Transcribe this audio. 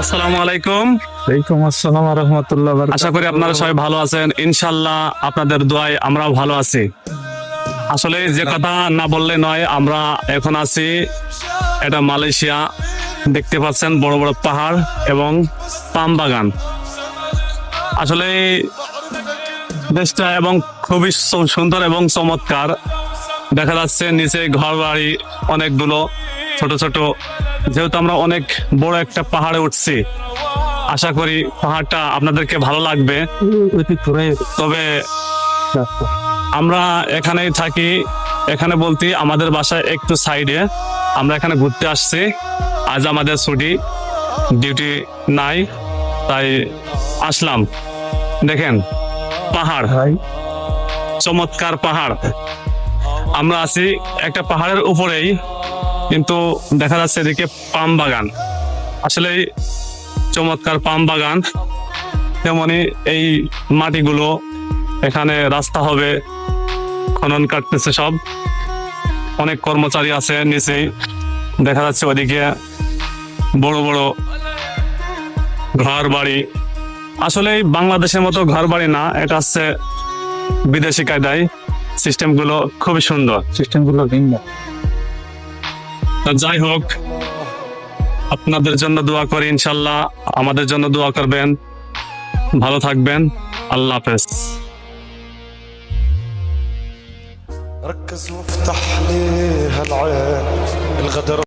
আসসালামু আলাইকুম। ওয়ালাইকুম আসসালাম রহমতুল্লাহ আশা করি আপনারা সবাই ভালো আছেন। আপনাদের দোয়ায় ভালো আছি। আসলে যে কথা না বললে নয় আমরা এখন আছি এটা মালয়েশিয়া। দেখতে পাচ্ছেন বড় বড় পাহাড় এবং পাম বাগান। আসলে দেশটা এবং খুবই সুন্দর এবং চমৎকার। দেখা যাচ্ছে নিচে ঘর বাড়ি অনেকগুলো। ছোট ছোট। যেহেতু আমরা অনেক বড় একটা পাহাড়ে উঠছি আশা করি পাহাড়টা আপনাদেরকে ভালো লাগবে। তবে আমরা এখানেই থাকি এখানে বলতে আমাদের বাসায় একটু সাইডে। আমরা এখানে ঘুরতে আসছি আজ আমাদের ছুটি ডিউটি নাই তাই আসলাম। দেখেন পাহাড়। চমৎকার পাহাড়। আমরা আছি একটা পাহাড়ের উপরেই। কিন্তু দেখা যাচ্ছে এদিকে পাম বাগান। আসলে চমৎকার পাম বাগান। তেমনি এই মাটিগুলো এখানে রাস্তা হবে, খনন কাটতেছে সব। অনেক কর্মচারী আছে নিচেই। দেখা যাচ্ছে ওদিকে বড় বড় ঘর বাড়ি আসলে বাংলাদেশের মতো ঘর বাড়ি না, এটা হচ্ছে বিদেশি কায়দায়। সিস্টেমগুলো খুবই সুন্দর। সিস্টেমগুলো ভিন্ন। তা যাই হোক আপনাদের জন্য দোয়া করি ইনশাল্লাহ আমাদের জন্য দোয়া করবেন ভালো থাকবেন আল্লাহ হাফেজ ركز وافتح لي هالعين الغدر